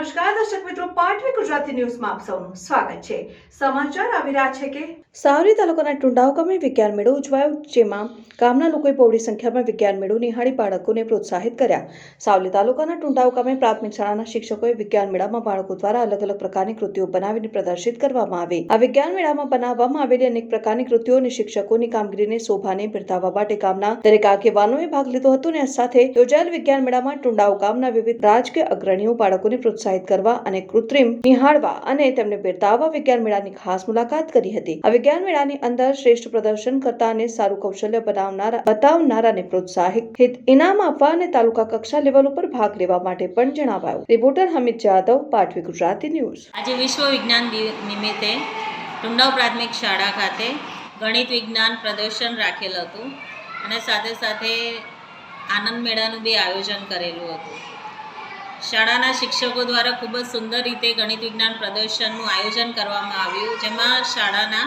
નમસ્કાર, દર્શક મિત્રો, પાટવી ગુજરાતી ન્યૂઝમાં આપ સૌનું સ્વાગત છે. સમાચાર આવી રહ્યા છે કે સાવરી તાલુકાના ટુંડાવ ગામે વિજ્ઞાન મેળો ઉજવાયો, જેમાં ગામના લોકોએ બહોળી સંખ્યામાં વિજ્ઞાન મેળો નિહાળી બાળકોને પ્રોત્સાહિત કર્યા. સાવલી તાલુકાના ટુંડાવ ગામે પ્રાથમિક શાળાના શિક્ષકોએ વિજ્ઞાન મેળામાં બાળકો દ્વારા અલગ અલગ પ્રકારની કૃતિઓ બનાવીને પ્રદર્શિત કરવામાં આવી. આ વિજ્ઞાન મેળામાં બનાવવામાં આવેલી અનેક પ્રકારની કૃતિઓ અને શિક્ષકોની કામગીરીને શોભાને બિરદાવવા માટે ગામના દરેક આગેવાનોએ ભાગ લીધો હતો અને સાથે યોજાયેલ વિજ્ઞાન મેળામાં ટુંડાવ ગામના વિવિધ રાજકીય અગ્રણીઓ બાળકોને પ્રોત્સાહિત કરવા અને કૃત્રિમ નિહાળવા અને તેમને બિરદાવવા વિજ્ઞાન મેળાની ખાસ મુલાકાત કરી હતી. આ વિજ્ઞાન મેળાની અંદર શ્રેષ્ઠ પ્રદર્શન કરતા અને સારું કૌશલ્ય બનાવનારા, બતાવનારાને પ્રોત્સાહિત ઇનામ આપવા અને તાલુકા કક્ષા લેવલ ઉપર ભાગ લેવા માટે પણ જણાવાયું. રિપોર્ટર હમિત જાદવ પાટવી ગુજરાતી ન્યૂઝ. આજે વિશ્વ વિજ્ઞાન નિમિત્તે ટુંડાવ પ્રાથમિક શાળા ખાતે ગણિત વિજ્ઞાન પ્રદર્શન રાખેલ હતું અને સાથે સાથે આનંદ મેળાનું બી આયોજન કરેલું હતું. શાળાના શિક્ષકો દ્વારા ખૂબ જ સુંદર રીતે ગણિત વિજ્ઞાન પ્રદર્શનનું આયોજન કરવામાં આવ્યું, જેમાં શાળાના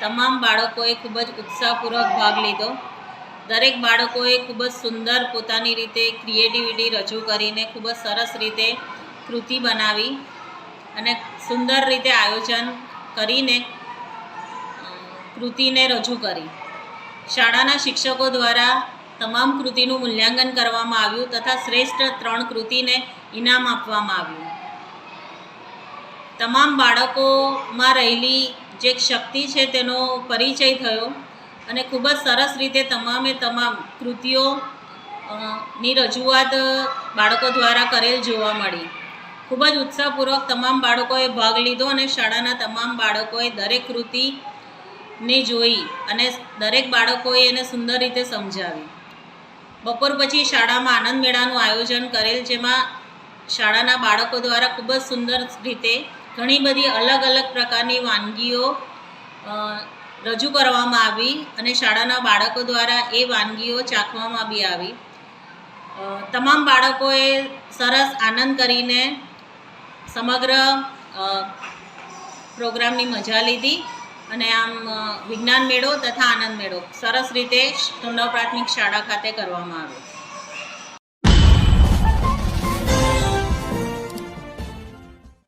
તમામ બાળકોએ ખૂબ જ ઉત્સાહપૂર્વક ભાગ લીધો. દરેક બાળકોએ ખૂબ જ સુંદર પોતાની રીતે ક્રિએટિવિટી રજૂ કરીને ખૂબ જ સરસ રીતે કૃતિ બનાવી અને સુંદર રીતે આયોજન કરીને કૃતિને રજૂ કરી. શાળાના શિક્ષકો દ્વારા તમામ કૃતિનું મૂલ્યાંકન કરવામાં આવ્યું તથા શ્રેષ્ઠ ત્રણ કૃતિને ઇનામ આપવામાં આવ્યું. તમામ બાળકોમાં રહેલી જે શક્તિ છે તેનો પરિચય થયો અને ખૂબ જ સરસ રીતે તમામે તમામ કૃતિઓ ની રજૂઆત બાળકો દ્વારા કરેલ જોવા મળી. ખૂબ જ ઉત્સાહપૂર્વક તમામ બાળકોએ ભાગ લીધો અને શાળાના તમામ બાળકોએ દરેક કૃતિને જોઈ અને દરેક બાળકોએ એને સુંદર રીતે સમજાવી. બપોર પછી શાળામાં આનંદ મેળાનું આયોજન કરેલ, જેમાં શાળાના બાળકો દ્વારા ખૂબ જ સુંદર રીતે ઘણી બધી અલગ અલગ પ્રકારની વાનગીઓ રજૂ કરવામાં આવી અને શાળાના બાળકો દ્વારા એ વાનગીઓ ચાખવામાં બી આવી. તમામ બાળકોએ સરસ આનંદ કરીને સમગ્ર પ્રોગ્રામની મજા લીધી અને આમ વિજ્ઞાન મેળો તથા આનંદ મેળો સરસ રીતે નવ પ્રાથમિક શાળા ખાતે કરવામાં આવ્યો.